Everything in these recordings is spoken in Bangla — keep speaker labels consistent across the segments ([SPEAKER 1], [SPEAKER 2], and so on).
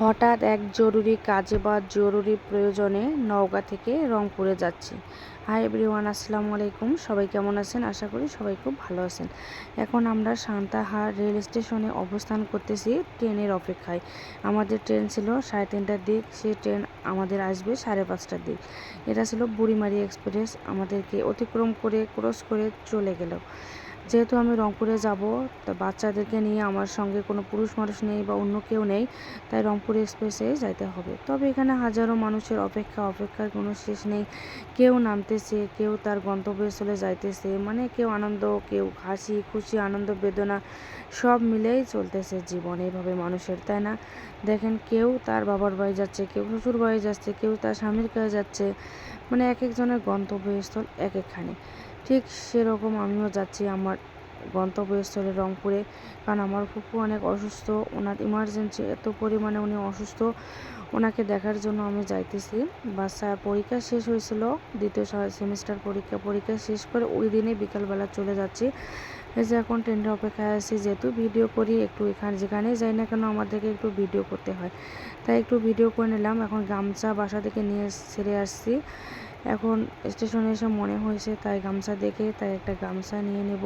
[SPEAKER 1] হঠাৎ এক জরুরি কাজে বা জরুরি প্রয়োজনে নওগাঁ থেকে রংপুরে যাচ্ছি। হাই এভরিওয়ান আসসালামু আলাইকুম। সবাই কেমন আছেন? আশা করি সবাই খুব ভালো আছেন। এখন আমরা সান্তাহার রেল স্টেশনে অবস্থান করতেছি ট্রেনের অপেক্ষায়। আমাদের ট্রেন ছিল সাড়ে তিনটার দিক সেই ট্রেন আমাদের আসবে সাড়ে পাঁচটার দিক। এটা ছিল বুড়িমারি এক্সপ্রেস। আমাদেরকে অতিক্রম করে ক্রস করে চলে গেল। যেহেতু আমি রংপুরে যাব, তা বাচ্চাদেরকে নিয়ে আমার সঙ্গে কোনো পুরুষ মানুষ নেই বা অন্য কেউ নেই, তাই রংপুর এক্সপ্রেসে যাইতে হবে। তবে এখানে হাজারো মানুষের অপেক্ষা, অপেক্ষার কোনো শেষ নেই। কেউ নামতেছে, কেউ তার গন্তব্যস্থলে যাইতেছে মানে কেউ আনন্দ, কেউ হাসি, খুশি, আনন্দ, বেদনা, সব মিলেই চলতেছে জীবন এইভাবে মানুষের, তাই না? দেখেন কেউ তার বাবার বাড়ি যাচ্ছে, কেউ শ্বশুর বাড়ি যাচ্ছে, কেউ তার স্বামীর কাছে যাচ্ছে মানে এক একজনের গন্তব্যস্থল এক একখানে। ঠিক সেরকম আমিও যাচ্ছি আমার গন্তব্যস্থলে রংপুরে। কারণ আমার ফুপু অনেক অসুস্থ, ওনার ইমার্জেন্সি এত পরিমাণে উনি অসুস্থ, ওনাকে দেখার জন্য আমি যাইতেছি। বাচ্চা পরীক্ষা শেষ হয়েছিল, দ্বিতীয় সেমিস্টার পরীক্ষা পরীক্ষা শেষ করে ওই দিনে বিকালবেলা চলে যাচ্ছি। যে এখন ট্রেনের অপেক্ষায় আছি, যেহেতু ভিডিও করি, একটু এখানে যেখানে যাই না কেন আমাদেরকে একটু ভিডিও করতে হয়। তাই একটু ভিডিও করে নিলাম। এখন গামছা বাসা থেকে নিয়ে ছেড়ে আসছি। এখন স্টেশনে এসে মনে হয়েছে, তাই গামছা দেখে তাই একটা গামছা নিয়ে নেব।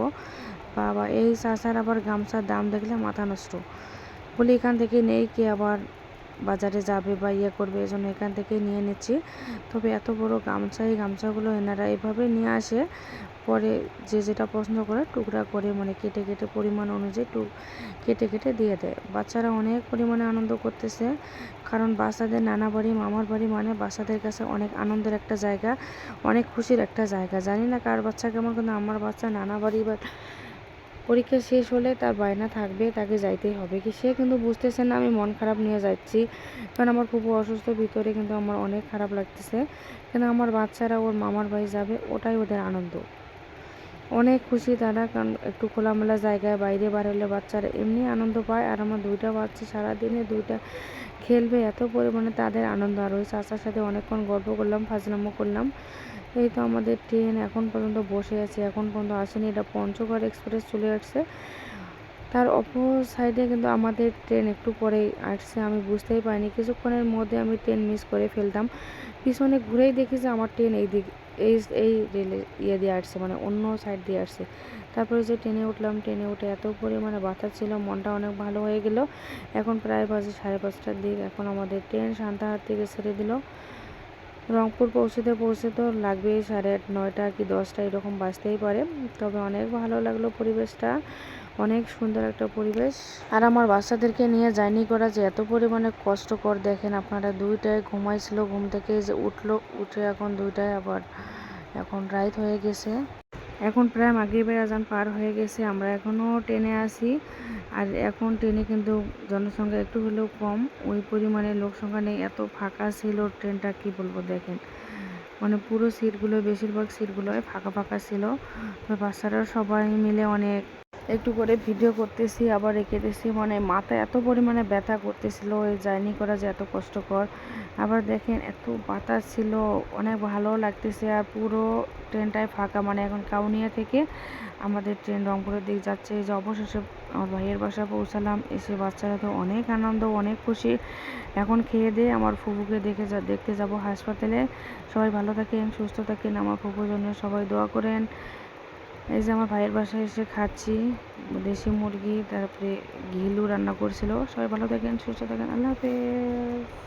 [SPEAKER 1] বাবা, এই চাষার আবার গামছার দাম দেখলে মাথা নষ্ট। বলি, এখান থেকে নেই কি আবার বাজারে যাবে বা ইয়ে করবে এই জন্য এখান থেকে নিয়ে নিচ্ছি। তবে এত বড় গামছা, এই গামছাগুলো এনারা এভাবে নিয়ে আসে, পরে যে যেটা পছন্দ করে টুকরা করে মানে কেটে কেটে পরিমাণ অনুযায়ী টুক, কেটে কেটে দিয়ে দেয়। বাচ্চারা অনেক পরিমাণে আনন্দ করতেছে, কারণ বাচ্চাদের নানা বাড়ি, মামার বাড়ি মানে বাচ্চাদের কাছে অনেক আনন্দের একটা জায়গা, অনেক খুশির একটা জায়গা। জানি না কার বাচ্চা কেমন, কিন্তু আমার বাচ্চা নানা বাড়ি বা পরীক্ষা শেষ হলে তার বায়না থাকবে, তাকে যাইতেই হবে। কি সে কিন্তু বুঝতেছে না, আমি মন খারাপ নিয়ে যাচ্ছি। কারণ আমার খুব অসুস্থ, ভিতরে কিন্তু আমার অনেক খারাপ লাগতেছে। কেন আমার বাচ্চারা ওর মামার বাড়ি যাবে, ওটাই ওদের আনন্দ। অনেক খুশি তারা, কারণ একটু খোলামেলা জায়গায় বাইরে বার হলে বাচ্চারা এমনি আনন্দ পায়। আর আমার দুইটা বাচ্চা সারাদিনে দুইটা খেলবে, এত পরিমাণে তাদের আনন্দ। আর ওই চাচার সাথে অনেকক্ষণ গল্প করলাম, ফাজলামো করলাম। এই তো আমাদের ট্রেন এখন পর্যন্ত বসে আছে, এখন পর্যন্ত আসেনি। এটা পঞ্চগড় এক্সপ্রেস চলে আসছে। তার অপর সাইডে কিন্তু আমাদের ট্রেন একটু পরেই আসছে, আমি বুঝতেই পারিনি। কিছুক্ষণের মধ্যে আমি ট্রেন মিস করে ফেলতাম। পিছনে ঘুরেই দেখি যে আমার ট্রেন এই দিক, এই এই রেলে ইয়ে দিয়ে আসছে মানে অন্য সাইড দিয়ে আসছে। তারপরে যে ট্রেনে উঠলাম, ট্রেনে উঠে এত পরিমাণে বাতাস ছিল, মনটা অনেক ভালো হয়ে গেল। এখন প্রায় বাজে সাড়ে পাঁচটার দিক। এখন আমাদের ট্রেন সান্তাহার থেকে ছেড়ে দিল। রংপুর পৌঁছতে পৌঁছে তো লাগবেই সাড়ে নয়টা কি দশটা এরকম বাঁচতেই পারে। তবে অনেক ভালো লাগল পরিবেশটা, অনেক সুন্দর একটা পরিবেশ। আর আমার বাচ্চাদেরকে নিয়ে যায়নি করা যে এত পরিমাণে কষ্টকর, দেখেন আপনারা দুইটায় ঘুমাইছিল, ঘুম থেকে যে উঠল, উঠে এখন দুইটায় আবার, এখন রাইত হয়ে গেছে। এখন প্রায় মাগরিবের আজান পার হয়ে গেছে, আমরা এখনও ট্রেনে আসি আর এখন ট্রেনে কিন্তু জনসংখ্যা একটু হলেও কম, ওই পরিমাণে লোকসংখ্যা নেই, এত ফাঁকা ছিল ট্রেনটা, কি বলব দেখেন। মানে পুরো সিটগুলো, বেশিরভাগ সিটগুলোই ফাঁকা ফাঁকা ছিল। তো বাচ্চারা সবাই মিলে অনেক একটু করে ভিডিও করতেছি, আবার রেখেতেছি মানে মাথা এত পরিমাণে ব্যথা করতেছিল, এই জার্নি করা যে এত কষ্টকর। আবার দেখেন এত বাতাস ছিল, অনেক ভালো লাগতেছে। আর পুরো ট্রেনটাই ফাঁকা মানে এখন কাউনিয়া থেকে আমাদের ট্রেন রংপুরের দিক যাচ্ছে। যে অবশেষে আমার ভাইয়ের বাসা পৌঁছালাম। এসে বাচ্চারা তো অনেক আনন্দ, অনেক খুশি। এখন খেয়ে দিয়ে আমার ফুপুকে দেখে যা, দেখতে যাব হাসপাতালে। সবাই ভালো থাকেন, সুস্থ থাকেন। আমার ফুপুর জন্য সবাই দোয়া করেন। এই যে আমার ভাইয়ের বাসায় এসে খাচ্ছি, দেশি মুরগি, তারপরে ঘিলু রান্না করছিল। সবাই ভালো থাকেন, সুস্থ থাকেন, আল্লাহ হাফেজ।